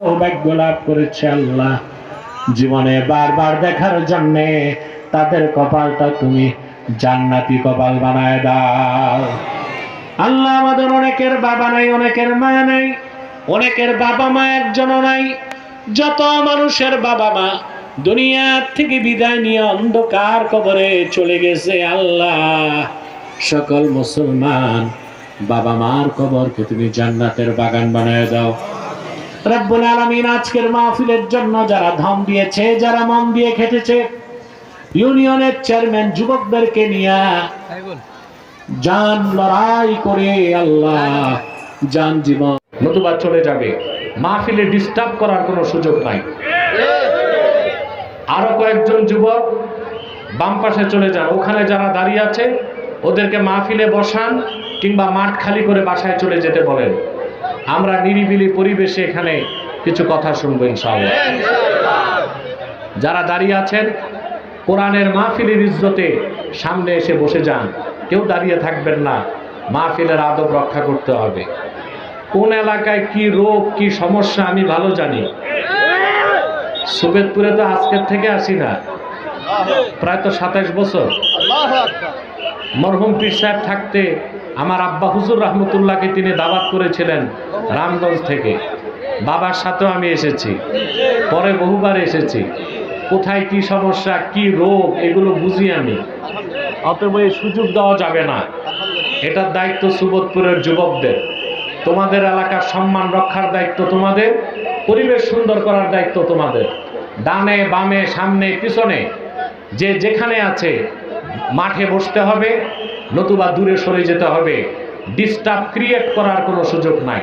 সৌভাগ্য লাভ করেছে আল্লাহ। জীবনে বারবার দেখার জন্যে তাদের কপালটা তুমি জান্নাতি কপাল বানায় দাও। আল্লাহ আমাদের অনেকের বাবা নাই, অনেকের মা নাই, অনেকের বাবা মা একজনও নাই। যত মানুষের বাবা মা দুনিয়ার থেকে বিদায় নিয়ে অন্ধকার কবরে চলে গেছে আল্লাহ। সকল মুসলমান বাবা মার কবরকে তুমি জান্নাতের বাগান বানায় দাও। রব্বুল আলামিন আজকের মাহফিলের জন্য যারা ধম দিয়েছে, যারা মন দিয়ে খেটেছে, ইউনিয়নের চেয়ারম্যান যুবকদেরকে নিয়ে জান লড়াই করে আল্লাহ জান জীবন। নতুবা চলে যাবে। মাহফিলে ডিস্টার্ব করার কোনো সুযোগ নাই। আরও কয়েকজন যুবক বাম পাশে চলে যান। ওখানে যারা দাঁড়িয়ে আছে, ওদেরকে মাহফিলে বসান কিংবা মাঠ খালি করে বাসায় চলে যেতে বলেন। আমরা নিরিবিলি পরিবেশে এখানে কিছু কথা শুনব ইনশাআল্লাহ। যারা দাঁড়িয়ে আছেন কোরআনের মাহফিলের ইজ্জতে সামনে এসে বসে যান। কেউ দাঁড়িয়ে থাকবেন না মাহফিলের আদব রক্ষা করতে হবে। কোন এলাকায় কি রোগ কি সমস্যা আমি ভালো জানি। সুবেদপুরে তো আজকের থেকে আসি না। প্রায় তো সাতাশ বছর। মরহুম পীর সাহেব থাকতে আমার আব্বা হুজুর রহমতুল্লাহকে তিনি দাওয়াত করেছিলেন রামগঞ্জ থেকে। বাবার সাথেও আমি এসেছি। পরে বহুবার এসেছি। কোথায় কি সমস্যা, কি রোগ, এগুলো বুঝি আমি। অতএব এই সুযোগ দেওয়া যাবে না। এটার দায়িত্ব সুবোধপুরের যুবকদের। তোমাদের এলাকার সম্মান রক্ষার দায়িত্ব তোমাদের, পরিবেশ সুন্দর করার দায়িত্ব তোমাদের। ডানে, বামে, সামনে, পিছনে, যে যেখানে আছে, মাঠে বসতে হবে। নতুবা দূরে সরে যেতে হবে। ডিস্টার্ব ক্রিয়েট করার কোনো সুযোগ নাই।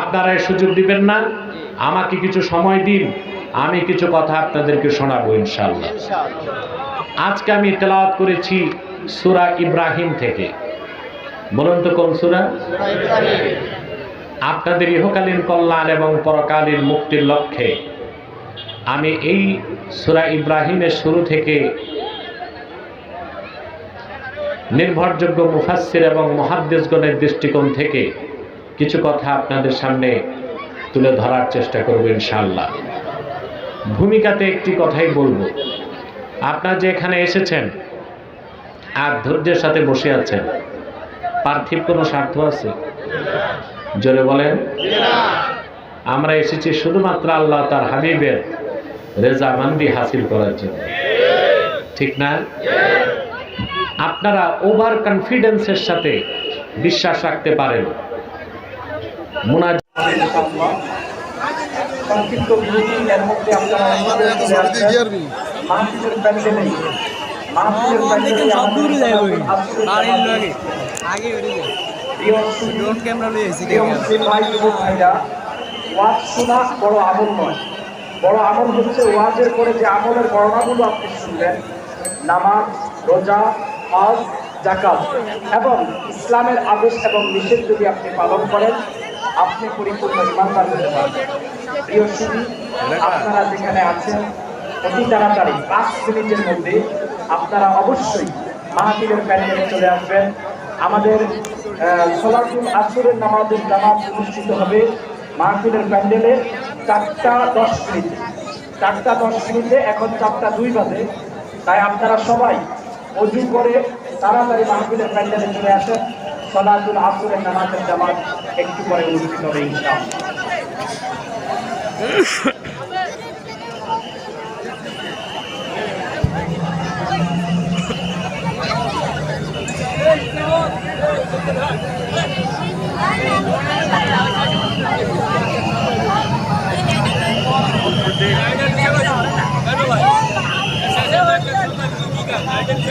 আপনারা এই সুযোগ দিবেন না। আমাকে কিছু সময় দিন। আমি কিছু কথা আপনাদেরকে শোনাবো ইনশাল্লাহ আজকে আমি তেলাওয়াত করেছি সুরা ইব্রাহিম থেকে। বলুন তো কোন সুরা? আপনাদের ইহকালীন কল্যাণ এবং পরকালীন মুক্তির লক্ষ্যে। আমি এই সুরা ইব্রাহিমের শুরু থেকে নির্ভরযোগ্য মুফাসসির এবং মহাদ্দেশগণের দৃষ্টিকোণ থেকে কিছু কথা আপনাদের সামনে তুলে ধরার চেষ্টা করব ইনশাআল্লাহ। ভূমিকাতে একটি কথাই বলব। আপনারা যে এখানে এসেছেন আর ধৈর্যের সাথে বসে আছেন, পার্থিব কোনো স্বার্থ আছে? জোরে বলেন। আমরা এসেছি শুধুমাত্র আল্লাহ তার হাবিবের রেজামান্দি হাসিল করার জন্য। ঠিক না? আপনারা ওভার কনফিডেন্সের সাথে বিশ্বাস রাখতে পারেন। মুনাজ সংক্ষিপ্ত বিরতি এর মধ্যে আপনারা মাহফিলের প্যান্ডেলে মাহফিলের প্যান্ডেলে ওয়াজ শোনা বড় আমল নয়। বড় আমল হচ্ছে ওয়াজের পরে যে আমলের বর্ণাগুলো আপনি শুনবেন নামাজ রোজা, হজ জাকাত এবং ইসলামের আদেশ এবং নিষেধ যদি আপনি পালন করেন, আপনি পরিপূর্ণ ইমানদার হতে পারবেন। প্রিয় সুধী, আপনারা যেখানে আছেন, অতি তাড়াতাড়ি পাঁচ মিনিটের মধ্যে আপনারা অবশ্যই মাহাতিরের প্যান্ডেলে চলে আসবেন। আমাদের সোলাতুল আসরের নামাজের জামাত অনুষ্ঠিত হবে মাহফিলের প্যান্ডেলে চারটা দশ মিনিটে। চারটা দশ মিনিটে, এখন চারটা দুই বাজে। তাই আপনারা সবাই অজু করে তাড়াতাড়ি মাহফিলের প্যান্ডেলে চলে আসেন। সদাতুল আসুরের নামাজের জামাত একটু পরে অনুষ্ঠিত হবে ইনশাল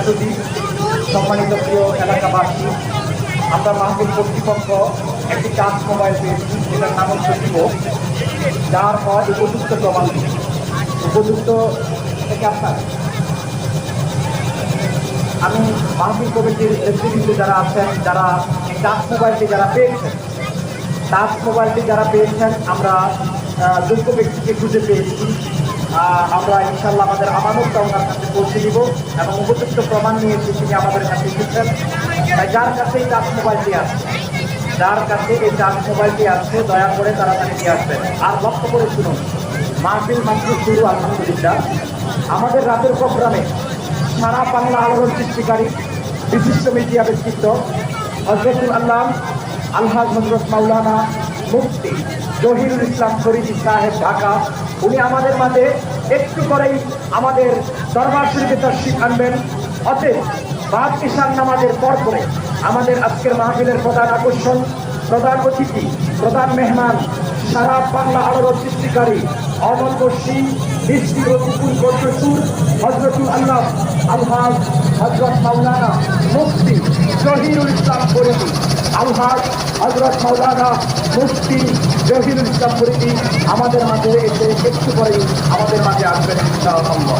শ্রুতি সম্মানিত প্রিয় এলাকাবাসী, আমরা মাহবুব কর্তৃপক্ষ একটি কাজ মোবাইল পেয়েছি যেটার নাম হচ্ছে ভিভো যার হয় উপযুক্ত প্রমাণ উপযুক্ত থেকে আপনার। আমি মাহবুব কমিটির নেতৃবৃন্দ যারা আছেন, যারা এই টাচ মোবাইলটি যারা পেয়েছেন টাচ মোবাইলটি যারা পেয়েছেন, আমরা যোগ্য ব্যক্তিকে খুঁজে পেয়েছি। আমরা ইনশাল্লাহ আমাদের আমানতটা ওনার কাছে পৌঁছে দিব এবং উপযুক্ত প্রমাণ নিয়ে এসে তিনি আমাদের কাছে এসেছেন। তাই যার কাছে এই টাচ মোবাইলটি আছে, যার কাছে এই টাচ মোবাইলটি আছে, দয়া করে তারা তাড়াতাড়ি নিয়ে আসবেন। আর লক্ষ্য করে শুনুন, মাহফিল মাত্র শুরু, আলহামদুলিল্লাহ। আমাদের রাতের প্রোগ্রামে সারা বাংলা আলোড়ন সৃষ্টিকারী বিশিষ্ট মিডিয়া ব্যক্তিত্ব হজরতুল আল্লাহ আলহাজ হজরত মাওলানা মুফতি জহিরুল ইসলাম ফরিদি সাহেব ঢাকা উনি আমাদের মাঝে একটু করেই আমাদের দরবার শরীফে তার শিখানবেন অতএব বাদ ঈশান নামাজের পর করে আমাদের আজকের মাহফিলের প্রধান আকর্ষণ, প্রধান অতিথি, প্রধান মেহমান, সারা বাংলা আলোর সৃষ্টিকারী অমল দৃষ্টি রতিপুর কর্তসুর হজরতুল আল্লাহ আলহাজ হজরত মাওলানা মুফতি জহিরুল ইসলাম করিমি আলহাজ হজরত মাওলানা মুফতি জহিরুল ইসলাম করিমি আমাদের মাঝে এসে একটু পরেই আমাদের মাঝে আসবেন ইনশাআল্লাহ।